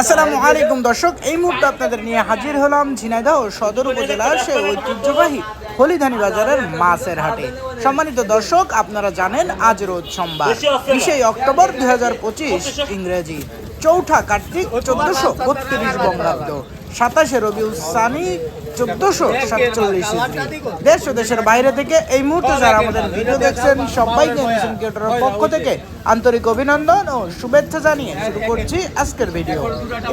আসসালামু আলাইকুম দর্শক, এই মুহূর্তে আপনাদের নিয়ে হাজির হলাম ঝিনাইদহ সদর উপজেলার সে ঐতিহ্যবাহী হলিধানি বাজারের মাছের হাটে। সম্মানিত দর্শক, আপনারা জানেন, আজ রোজ সোমবার বিশে অক্টোবর দুই হাজার পঁচিশ ইংরেজি, চৌঠা কার্তিক, চোদ্দশো বত্রিশ বঙ্গাব্দ। সাতাশে রবিউল সানি, চোদ্দশো সাতচল্লিশ দেশ ও দেশের বাইরে থেকে এই মুহূর্তে যারা আমাদের ভিডিও দেখছেন, সবাইকে ইনোসেন্ট ক্রিয়েটরের পক্ষ থেকে আন্তরিক অভিনন্দন ও শুভেচ্ছা জানিয়ে শুরু করছি আজকের ভিডিও।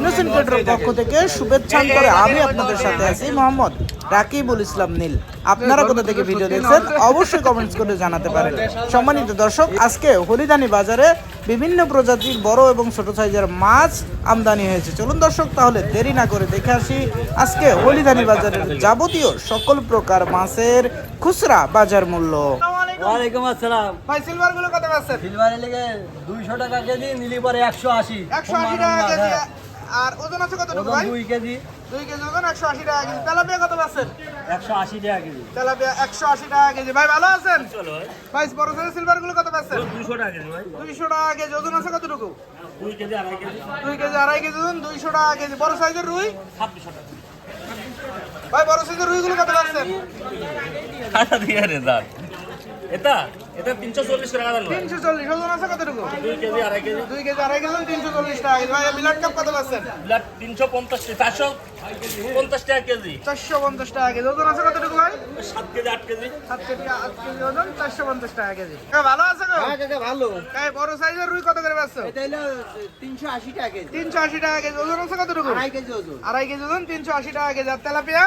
ইনোসেন্ট ক্রিয়েটরের পক্ষ থেকে শুভেচ্ছা করে আমি আপনাদের সাথে আছি মোহাম্মদ রাকিবুল ইসলাম নীল। আপনারা কোথা থেকে ভিডিও দেখছেন, অবশ্যই কমেন্টস করে জানাতে পারেন। সম্মানিত দর্শক, আজকে হলিদানি বাজারে বিভিন্ন প্রজাতির বড় এবং ছোট সাইজের মাছ আমদানি হয়েছে। চলুন দর্শক, তাহলে দেরি না করে দেখে আসি আজকে হলিদানি বাজারের যাবতীয় সকল প্রকার মাছের খুচরা বাজার মূল্য। ওয়ালাইকুম আসসালাম। ভাই সিলভারগুলো কত আছে সিলভারের লেগে দুইশো টাকা কেজি নিলি পরে একশো আশি। একশো আশি টাকা কেজি। আর ওজন আছে কতটুকু ভাই? দুই কেজি। দুই কেজি ওজন একশো আশি টাকা কেজি। তেলাপিয়া কত পাচ্ছেন? একশো আশি টাকা কেজি। তেলাপিয়া একশো আশি টাকা কেজি। ভাই ভালো আছেন? ভাই। বড় সাইজের সিলভারগুলো কত পাচ্ছেন? দুশো টাকা কেজি ভাই। দুইশো টাকা কেজি। ওজন আছে কতটুকু? দুই কেজি আড়াই কেজি। দুই কেজি আড়াই কেজি ওজন দুইশো টাকা কেজি। বড় সাইজের রুই? ছাব্বিশশো টাকা। ভাই বড় সাইজের রুই গুলো কত পাচ্ছেন? টাকা দিয়ে রে দাঁত। এটা? এটা তিনশো চল্লিশ টাকা দাম তিনশো চল্লিশ ওজন আছে কতটুকু? দুই কেজি আড়াই কেজি। দুই কেজি আড়াই কেজি তিনশো চল্লিশ টাকা। ভাই বিলাট কাপ কত পাচ্ছেন? ব্লাড তিনশো পঞ্চাশ চারশো পঞ্চাশ টাকা কেজি। চারশো পঞ্চাশ টাকা কেজি। ওজন আছে কতটুকু ভাই? সাত কেজি আট কেজি। সাত কেজি আট কেজি ওজন চারশো পঞ্চাশ টাকা কেজি। কাকা, ভালো আছে গো? কাকা ভালো। বড় সাইজের রুই কত করে পাচ্ছ? এটা হলো তিনশো আশি টাকা কেজি। তিনশো আশি টাকা কেজি। ওজন আছে কতটুকু? আড়াই কেজি ওজন। আড়াই কেজি ওজন তিনশো আশি টাকা কেজি। আর তেলাপিয়া?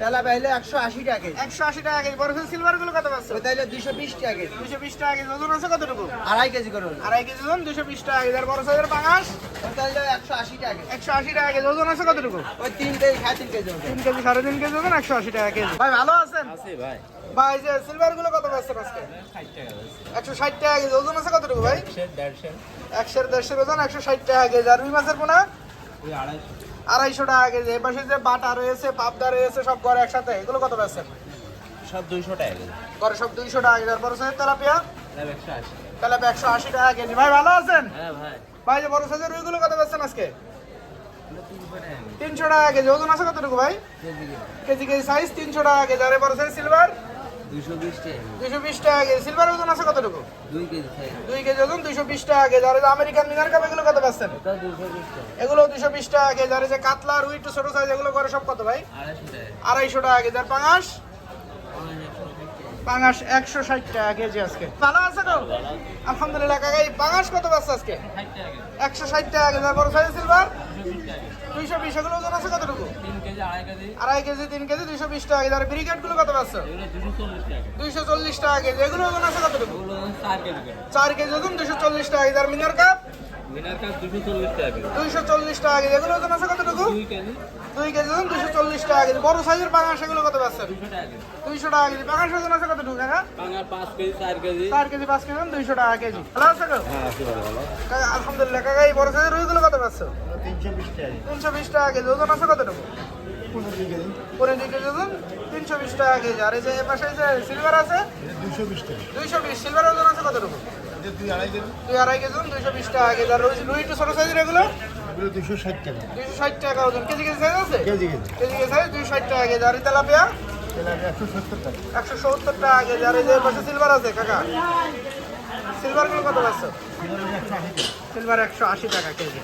তেলা পাইলে একশো আশি টাকা একশো আশি টাকা কেজি বড় সিলভারগুলো কত পাচ্ছ হলো দুইশো বিশ টাকা কেজি দুশো বিশ টাকা কেজি ওজন আছে কতটুকু আড়াই কেজি করে আড়াই কেজি ওজন দুশো বিশ টাকা কেজি আর বড় সাইজের পাঙাশ ওটা হলো একশো আশি টাকা একশো আশি টাকা কেজি ওজন আছে কতটুকু ওই তিন কেজি সাড়ে তিন কেজি ওজন তিন কেজি সাড়ে তিন কেজি ওজন একশো আশি টাকা কেজি ভাই ভালো আছেন ভাই ভাই যে সিলভারগুলো কত পাচ্ছেন আজকে একশো ষাট টাকা কেজি ওজন আছে কতটুকু ভাই একশো দেড়শো ওজন একশো ষাট টাকা কেজি আর রুই মাছের পোনা আড়াইশো। টাকা কেজি। এপাশে যে বাটা রয়েছে পাবদা রয়েছে সব ঘরে একসাথে। এগুলো কত পাচ্ছেন সব দুইশো টাকা কেজি। ঘরে সব দুইশো টাকা কেজি। বড় সাইজের তেলাপিয়া। একশো আশি। তেলাপিয়া একশো আশি টাকা কেজি। ভাই ভালো আছেন? হ্যাঁ ভাই। ভাই যে বড় সাইজের রুইগুলো কত পাচ্ছেন আজকে? তিনশো টাকা কেজি। ওজন আছে কতটুকু ভাই? KG KG. সাইজ তিনশো টাকা কেজি। আর এই বড় সাইজ সিলভার দুইশো বিশ টাকা। কেজি। সিলভার ওজন আছে কতটুকু? দুই কেজি সাইজ দুই কেজি ওজন দুইশো বিশ টাকা কেজি। আর যে আমেরিকান মিনার কাপ এগুলো কত পাচ্ছেন? এগুলো দুইশো বিশ টাকা। কেজি। আর যে কাতলা রুই একটু ছোট সাইজ এগুলো করে সব কত ভাই? আড়াইশো টাকা। আড়াইশো টাকা কেজি। আর পাঙাশ? পাঙাশ একশো ষাট টাকা। কেজি আজকে। ভালো আছে তো? আলহামদুলিল্লাহ কাকা এই পাঙাশ কত পাচ্ছে আজকে? একশো ষাট টাকা কেজি। আর বড় সাইজ সিলভার দুইশো বিশ এগুলো ওজন আছে কতটুকু আড়াই কেজি তিন কেজি দুইশো বিশ টাকা কেজি আর ব্রিগেডগুলো কত পাচ্ছ দুইশো চল্লিশ টাকা কেজি এগুলো ওজন আছে কতটুকু চার কেজি ওজন দুইশো চল্লিশ টাকা কেজি আর মিনার কাপ দুইশো চল্লিশ টাকা কেজি এগুলো ওজন আছে কতটুকু দুই কেজি ওজন দুইশো চল্লিশ টাকা কেজি বড় সাইজের পাঙাশ এগুলো কত পাচ্ছেন দুইশো টাকা কেজি পাঙাশ ওজন আছে কতটুকু কাকা পাঁচ কেজি চার কেজি চার কেজি পাঁচ কেজি দুইশো টাকা কেজি ভালো আছে আলহামদুলিল্লাহ কাকা এই বড় সাইজের রুইগুলো কত পাচ্ছ তিনশো বিশ টাকা। কেজি ওজন আছে কতটুকু? পনেরো দুই কেজি ওজন তিনশো বিশ টাকা কেজি। আর এই যে এ পাশে যে সিলভার আছে? দুইশো বিশ সিলভার ওজন আছে কতটুকু? দুই আড়াই কেজি। দুইশো বিশ টাকা কেজি। আর রুই একটু ছোট সাইজের এগুলো? দুশো ষাট টাকা। দুইশো ষাট টাকা ওজন। কেজি কেজি সাইজ আছে? KG KG. KG KG size দুইশো ষাট টাকা কেজি। আর তেলাপিয়া? একশো সত্তর টাকা। একশো সত্তর টাকা কেজি। আর এই যে পাশে সিলভার আছে কাকা? কত পাচ্ছ? সিলভার একশো আশি টাকা কেজি।